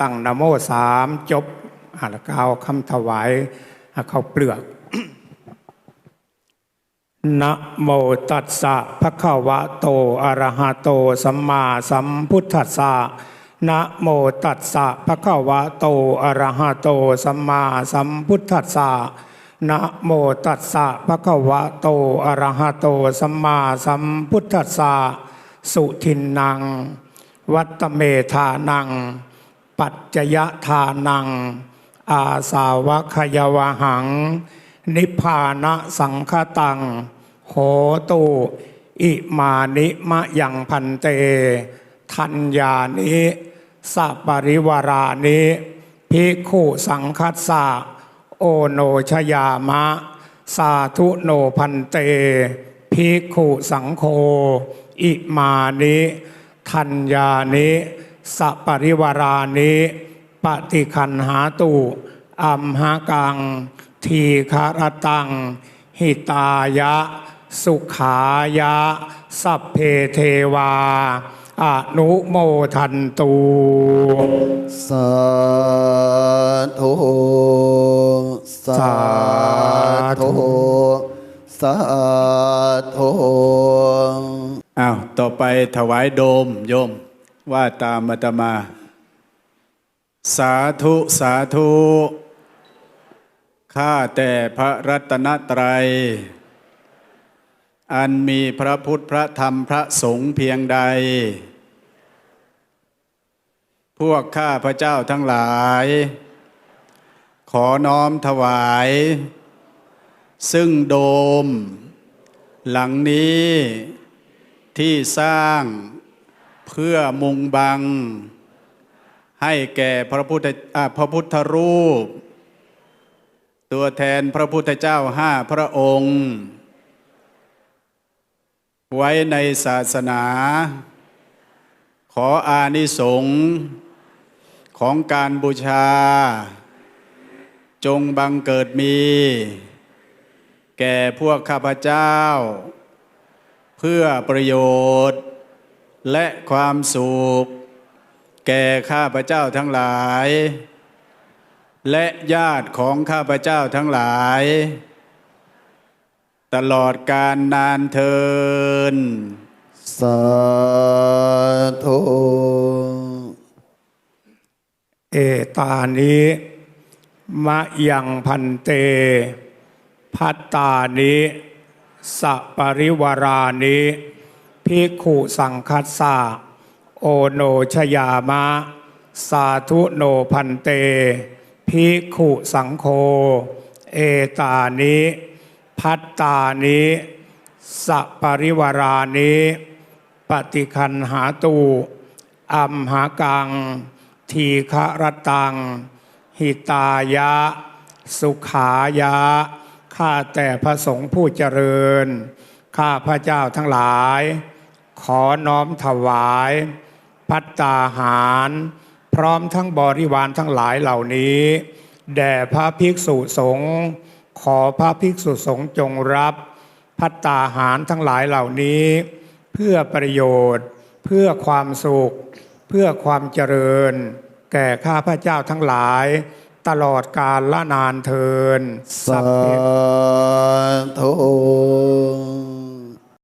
ตั้งนโมสามจบอ่านกาวคำถวายเข้าเปลือกนะโมตัสสะภะคะวะโตอะระหะโตสัมมาสัมพุทธัสสะนะโมตัสสะภะคะวะโตอะระหะโตสัมมาสัมพุทธัสสะนะโมตัสสะภะคะวะโตอะระหะโตสัมมาสัมพุทธัสสะสุทินนังวัตเมธานัง ปัจจยทานัง อาสาวะขยวหัง นิพานะสังคตัง โหตุอิมานิมะยังพันเต ทัญญานิสัปริวารานิภิกขุสังคัสสะโอโนชยามะ สาธุโนพันเตภิกขุสังโฆอิมานิ ทัญญานิ สัปริวารานิปฏิคันหาตุอัมหากัง ทีคารตัง หิตายะ สุขายะ สัพเพเทวาอนุโมทันตูสาธุสาธุสาธุอ้าวต่อไปถวายโดมโยม ว่าตามอาตมา สาธุสาธุข้าแต่พระรัตนตรัย อันมีพระพุทธพระธรรมพระสงฆ์เพียงใด พวกข้าพระเจ้าทั้งหลาย ขอน้อมถวาย ซึ่งโดม หลังนี้ที่สร้าง เพื่อมุงบัง ให้แก่พระพุทธพระพุทธรูป ตัวแทนพระพุทธเจ้าห้าพระองค์ ไว้ในศาสนา ขออานิสงส์ของการบูชา จงบังเกิดมี แก่พวกข้าพเจ้า เพื่อประโยชน์ และความสุข แก่ข้าพเจ้าทั้งหลาย และญาติของข้าพเจ้าทั้งหลาย ตลอดการนานเทินสาธุเอตานิมะยังพันเต พัตตานิสัปริวารานิ ภิกขุสังคัสสะโอโนชยามะ สาธุโนพันเต ภิกขุสังโฆเอตานิพัตตานิสัปริวารานิปฏิคันหาตูอัมหากัง ทีฆรตัง หิตายะ สุขายะ ข้าแต่พระสงฆ์ผู้เจริญ ข้าพระเจ้าทั้งหลาย ขอน้อมถวาย พัตตาหาร พร้อมทั้งบริวารทั้งหลายเหล่านี้ แด่พระภิกษุสงฆ์ขอพระภิกษุสงฆ์จงรับ พัตตาหารทั้งหลายเหล่านี้ เพื่อประโยชน์ เพื่อความสุข เพื่อความเจริญ แก่ข้าพระเจ้าทั้งหลาย ตลอดกาลละนานเทิน สาธุ